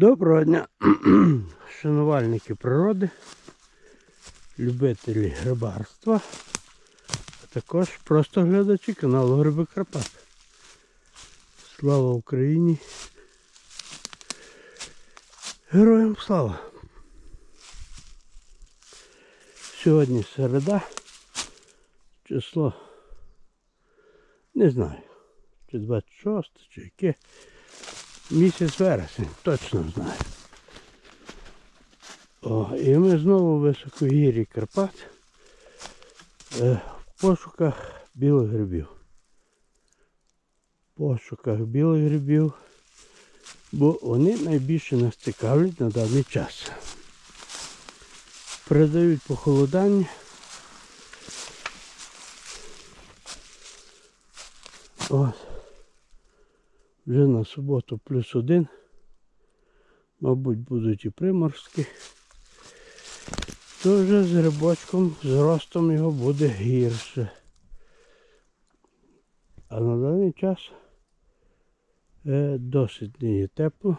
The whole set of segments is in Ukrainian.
Доброго дня, шанувальники природи, любителі грибарства, а також просто глядачі каналу Гриби Карпат. Слава Україні! Героям слава! Сьогодні середа, число не знаю, чи 26, чи яке. Місяць вересень, точно знаю. О, і ми знову в високогір'ї Карпат е, в пошуках білих грибів. В пошуках білих грибів, бо вони найбільше нас цікавлять на даний час. Передають похолодання. Ось. Вже на суботу плюс один. Мабуть, будуть і приморські. То вже з грибочком, з ростом його буде гірше. А на даний час е, досить є тепло.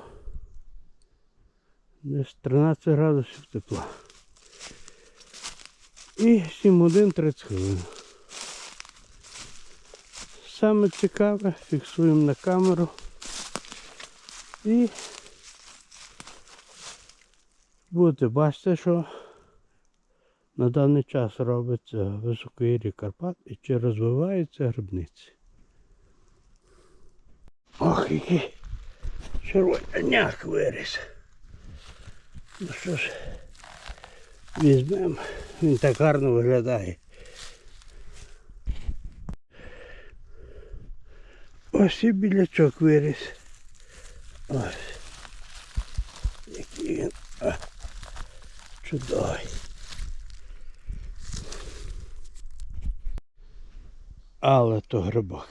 Десь 13 градусів тепла. І 7 годин 30 хвилин. Саме цікаве, фіксуємо на камеру і будете бачити, що на даний час робиться в високогір'ї Карпат і чи розвиваються грибниці. Ох, який червоняк виріс. Ну що ж, візьмемо, він так гарно виглядає. Ось і білячок виріс. Ось. Який він а, чудовий. Але то грибок.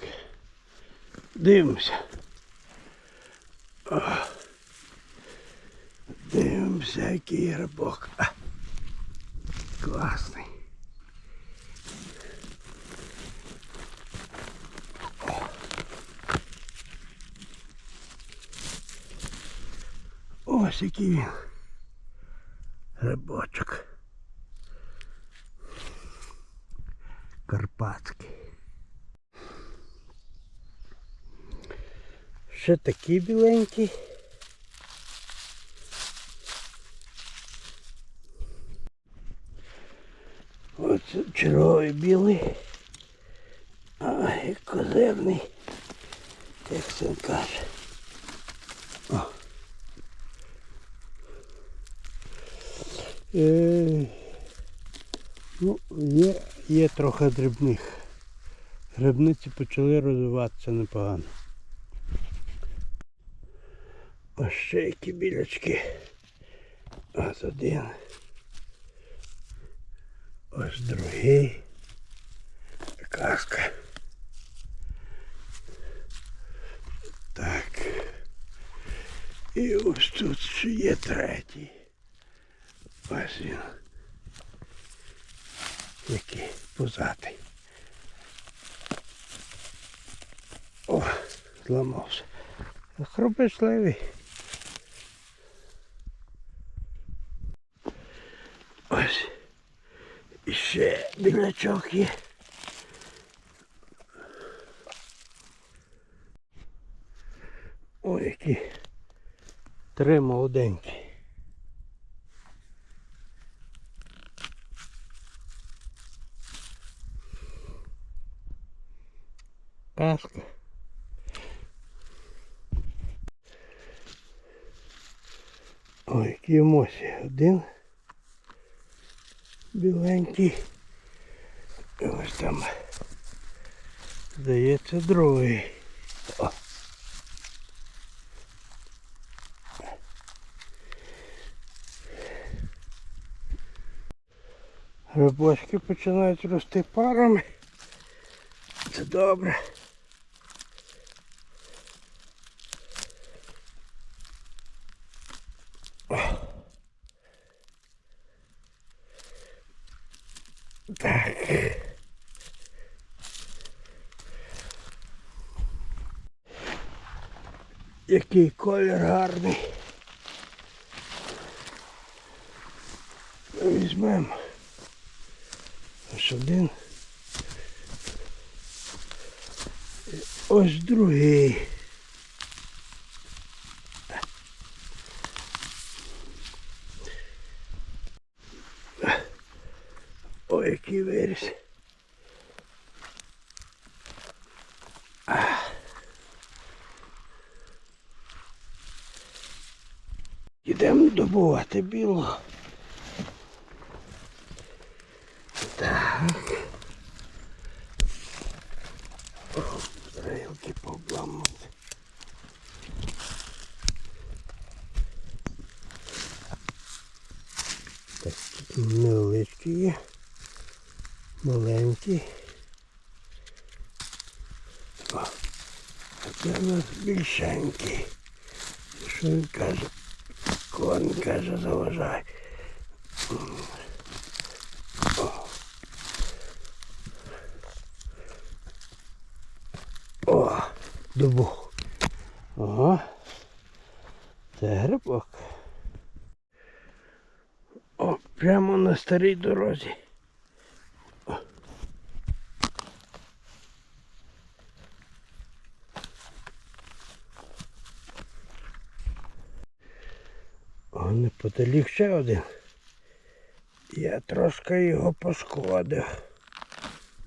Дивимося. О. Дивимося, який грибок. А. Класний. Ось який він. Грибочок. Карпатський. Ще такий біленький. Ось черговий білий. А, і козирний, як син каже. Е, ну, є, є трохи дрібних. Грибниці почали розвиватися непогано. Ось ще які білячки. Ось один. Ось другий. Казка. Так. І ось тут ще є третій. Ось він. Який пузатий. О, зламався. Хропишливий. Ось. І ще білячок є. Ой, які три молоденькі. Каска. Ой, які емоції. Один біленький. Ось там. Здається, другий. О. Грибочки починають рости парами. Це добре. Який колір гарний. Ну, Візьмемо ось один. І ось другий. Ой, який виріс. Ах. Ідемо добувати білого. Так. О, Стрілки пообламали. Так, тут невеличкі є. Маленькі. О, а це у нас більшенький. Що він каже? Кон каже, заважай. О, дубух. Ага. Це грибок. О, прямо на старій дорозі. О. О, ще один. Я трошки його пошкодив.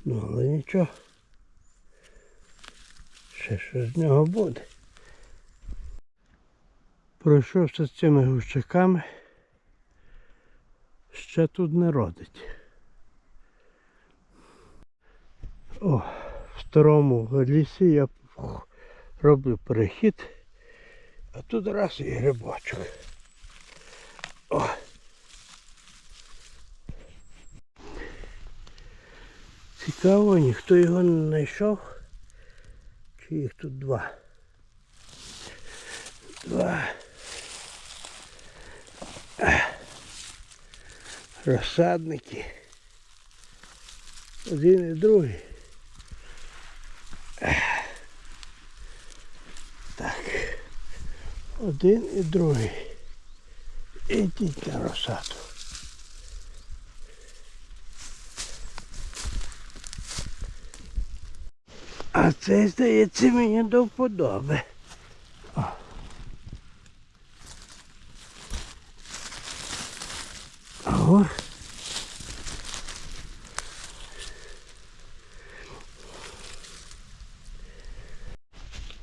Ну, але нічого. Ще що з нього буде. Пройшовся з цими гущаками. Ще тут не родить. О, в старому лісі я роблю перехід, а тут раз і грибочок. О. Цікаво, ніхто його не знайшов. Чи їх тут два? Два. Розсадники. Один і другий. Так. Один і другий. Ідіть на розсаду. А це, здається, мені до вподоби.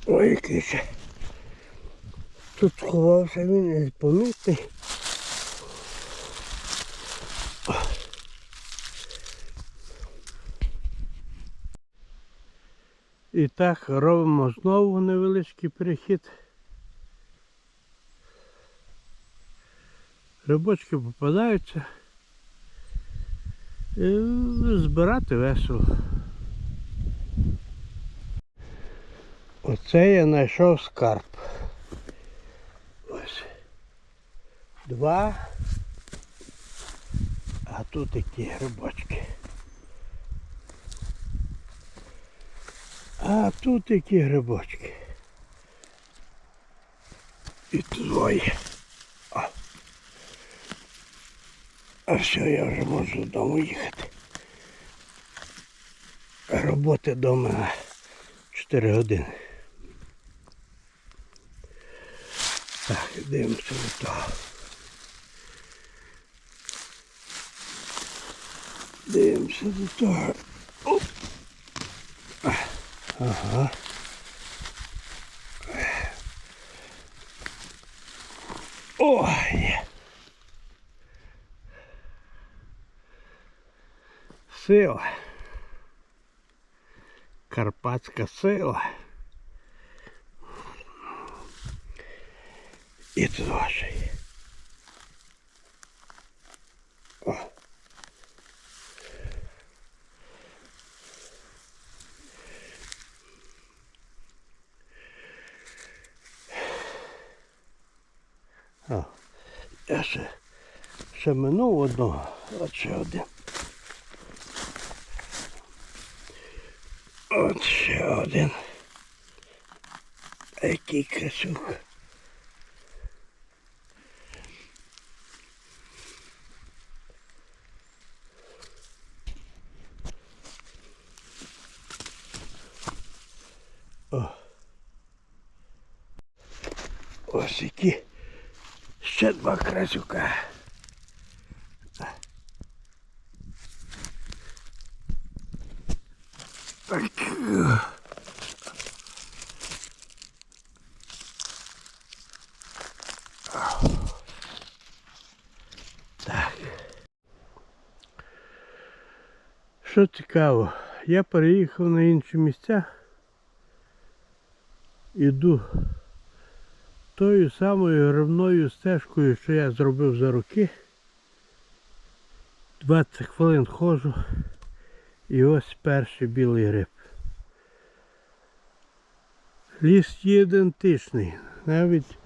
Ой, який. Тут сховався він і помітний. І так робимо знову невеличкий перехід. Рибочки попадаються. І збирати весело. Оце я знайшов скарб. Ось. Два. А тут такі грибочки. А тут які грибочки. І двоє. О. А все, я вже можу додому їхати. Роботи вдома 4 години. Так, дивимося до того. Дивимося до того. Ага. Ой. Сила. Карпатська сила. І тут Я ще, ще минув одного, от ще один. От ще один. Який красух. Ось які. Красюка. Так. Так. Що цікаво, я переїхав на інші місця. Іду тою самою грибною стежкою, що я зробив за роки. 20 хвилин ходжу і ось перший білий гриб. Ліс є ідентичний. Навіть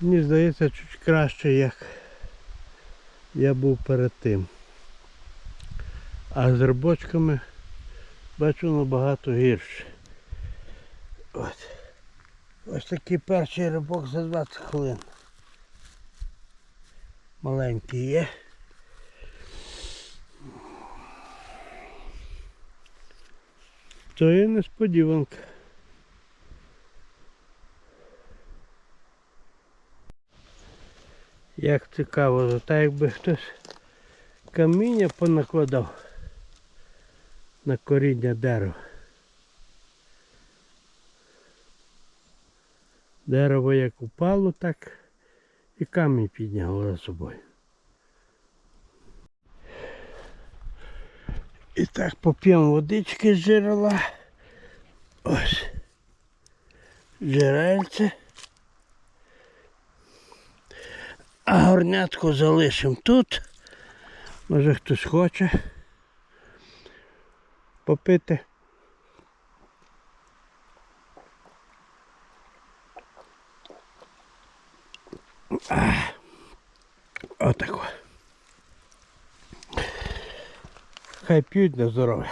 мені здається чуть краще, як я був перед тим. А з грибочками бачу набагато гірше. От. Ось такий перший рибок за 20 хвилин. Маленький є. То є несподіванка. Як цікаво, так якби хтось каміння понакладав на коріння дерева. Дерево як упало, так і камінь підняло за собою. І так поп'ємо водички з джерела. Ось. Джерельце. А горнятку залишимо тут. Може хтось хоче попити. Отако. Хай п'ють на здоров'я.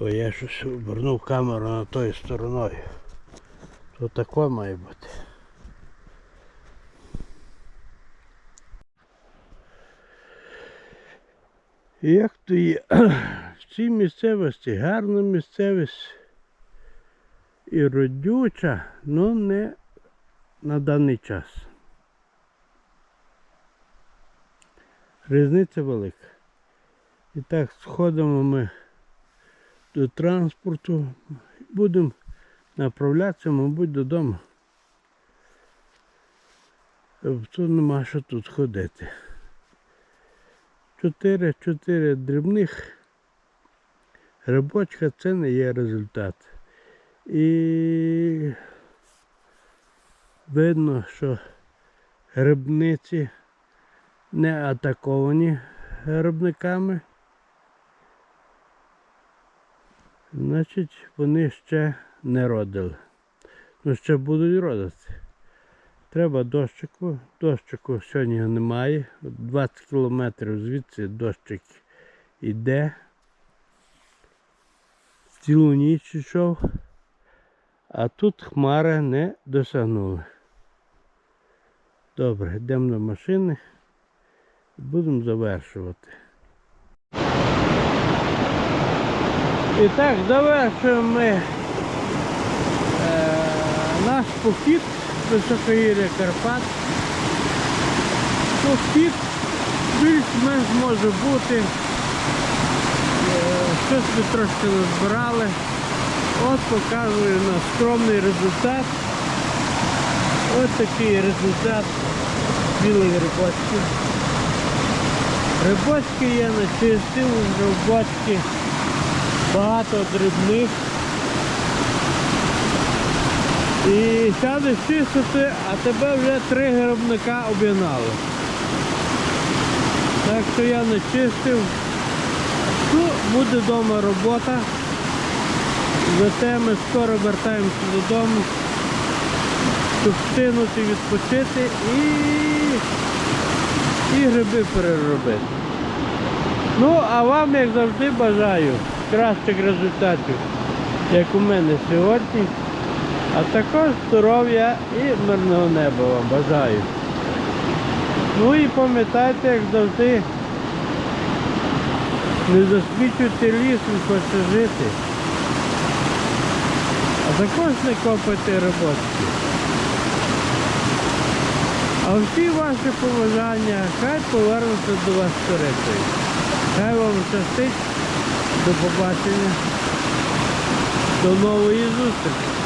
О, я щось обернув камеру на тою стороною. То таке має бути. І Як то є? Цій місцевості гарна місцевість і родюча, але не на даний час. Різниця велика. І так сходимо ми до транспорту. Будемо направлятися, мабуть, додому. Тобто нема що тут ходити. Чотири, чотири дрібних грибочка це не є результат. І видно, що грибниці не атаковані грибниками. Значить, вони ще не родили. Ну ще будуть родити. Треба дощику. Дощику сьогодні немає. 20 кілометрів звідси дощик іде. Цілу ніч йшов. А тут хмари не досягнули. Добре, йдемо до машини будемо завершувати. І так, завершуємо ми е, наш похід високогір'я Карпат. Похід більш-менш може бути. Щось ми трошки назбирали. От показую на скромний результат. Ось такий результат білих грибочків. Грибочки є начистив, грибочки багато дрібних. І сядеш чистити, а тебе вже три грибника обігнали. Так що я не чистив. Ну, буде вдома робота. Зате ми скоро вертаємося додому, щоб встигнути відпочити і, і гриби переробити. Ну, а вам, як завжди, бажаю кращих результатів, як у мене сьогодні. А також здоров'я і мирного неба вам бажаю. Ну і пам'ятайте, як завжди, Не засмічуйте ліс, він хоче жити. А також не копайте роботки. А всі ваші побажання хай повернуться до вас корицею. Хай вам щастить. До побачення. До нової зустрічі.